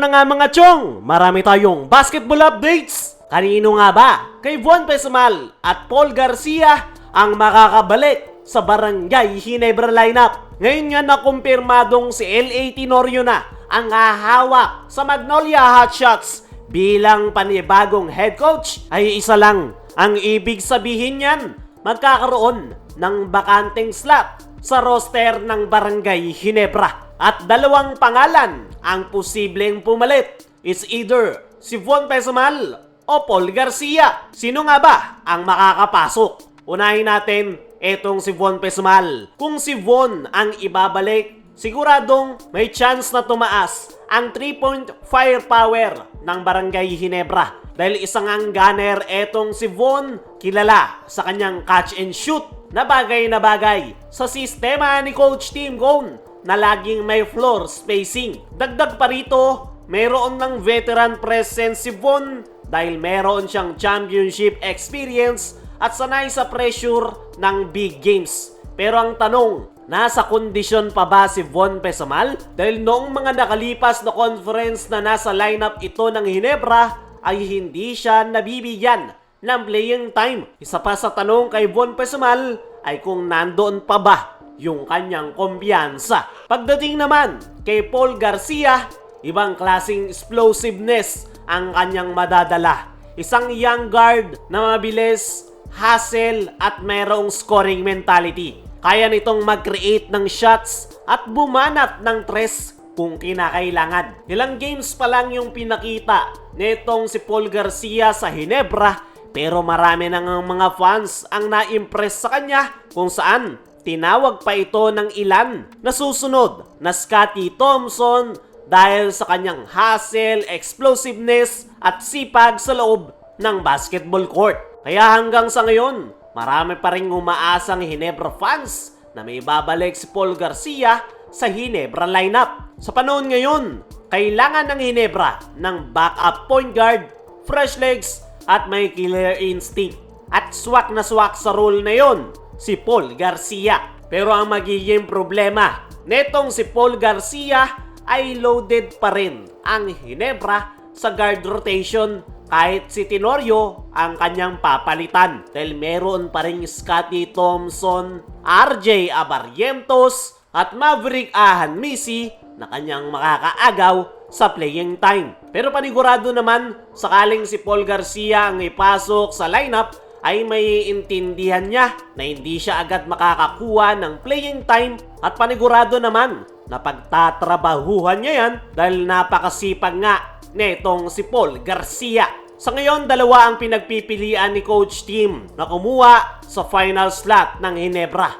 na nga mga chong, marami tayong basketball updates. Kanino nga ba? Kay Von Pesumal at Paul Garcia ang makakabalik sa Barangay Ginebra lineup. Ngayon nga nakumpirmadong si L.A. Tenorio na ang hahawak sa Magnolia Hotshots bilang panibagong head coach ay isa lang. Ang ibig sabihin niyan, magkakaroon ng bakanteng slot sa roster ng Barangay Ginebra. At dalawang pangalan ang posibleng pumalit is either si Von Pesumal o Paul Garcia. Sino nga ba ang makakapasok? Unahin natin etong si Von Pesumal. Kung si Von ang ibabalik, siguradong may chance na tumaas ang 3-point firepower ng Barangay Ginebra. Dahil isang ang gunner etong si Von, kilala sa kanyang catch and shoot na bagay na bagay sa sistema ni Coach Tim Cone na laging may floor spacing. Dagdag pa rito, mayroon ng veteran presence si Von dahil meron siyang championship experience at sanay sa pressure ng big games. Pero ang tanong, nasa kondisyon pa ba si Von Pesamal? Dahil noong mga nakalipas na conference na nasa lineup ito ng Hinebra ay hindi siya nabibigyan ng playing time. Isa pa sa tanong kay Von Pesamal ay kung nandoon pa ba yung kanyang kumpiyansa. Pagdating naman kay Paul Garcia, ibang klasing explosiveness ang kanyang madadala. Isang young guard na mabilis, hustle at mayroong scoring mentality. Kaya nitong mag-create ng shots at bumanat ng tres kung kinakailangan. Ilang games pa lang yung pinakita nitong si Paul Garcia sa Hinebra pero marami nang mga fans ang na-impress sa kanya kung saan tinawag pa ito ng ilan na susunod na Scotty Thompson dahil sa kanyang hustle, explosiveness at sipag sa loob ng basketball court. Kaya hanggang sa ngayon, marami pa rin umaasang Hinebra fans na may babalik si Paul Garcia sa Hinebra lineup. Sa panahon ngayon, kailangan ng Hinebra ng backup point guard, fresh legs at may killer instinct. At swak na swak sa role na yon si Paul Garcia. Pero ang magiging problema netong si Paul Garcia ay loaded pa rin ang Hinebra sa guard rotation kahit si Tenorio ang kanyang papalitan dahil meron pa rin Scotty Thompson, RJ Abarrientos at Maverick Ahan Misi na kanyang makakaagaw sa playing time. Pero panigurado naman sakaling si Paul Garcia ang ipasok sa lineup ay may intindihan niya na hindi siya agad makakakuha ng playing time at panigurado naman na pagtatrabahuhan niya yan dahil napakasipag nga netong si Paul Garcia. Sa ngayon, dalawa ang pinagpipilian ni Coach Tim na kumuha sa final slot ng Hinebra.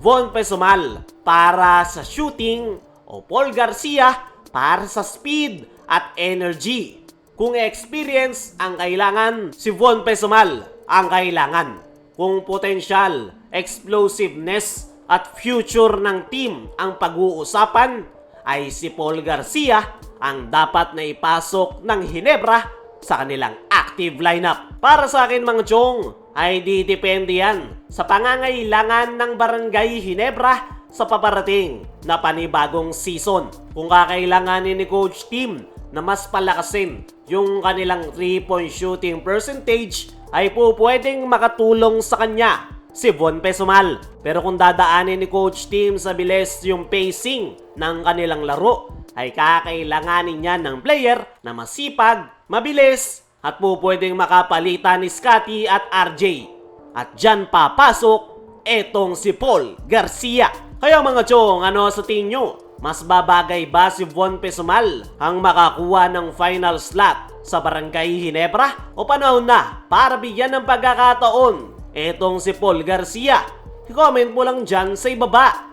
Von Pesumal para sa shooting o Paul Garcia para sa speed at energy. Kung experience ang kailangan, si Von Pesumal ang kailangan. Kung potensyal, explosiveness at future ng team ang pag-uusapan, ay si Paul Garcia ang dapat na ipasok ng Hinebra sa kanilang active lineup. Para sa akin mga chong, ay di depende yan sa pangangailangan ng Barangay Hinebra sa paparating na panibagong season. Kung kakailanganin ni Coach Tim na mas palakasin yung kanilang 3-point shooting percentage ay po pwedeng makatulong sa kanya si Von Pesumal. Pero kung dadaanin ni Coach Tim sa bilis yung pacing ng kanilang laro, ay kakailanganin niya ng player na masipag, mabilis, at po pwedeng makapalitan ni Scotty at RJ. At dyan papasok etong si Paul Garcia. Kaya mga chong, ano sa tingin nyo? Mas babagay ba si Von Pesumal ang makakuha ng final slot sa Barangay Ginebra? O panahon na para bigyan ng pagkakataon etong si Paul Garcia? I-comment mo lang dyan sa ibaba.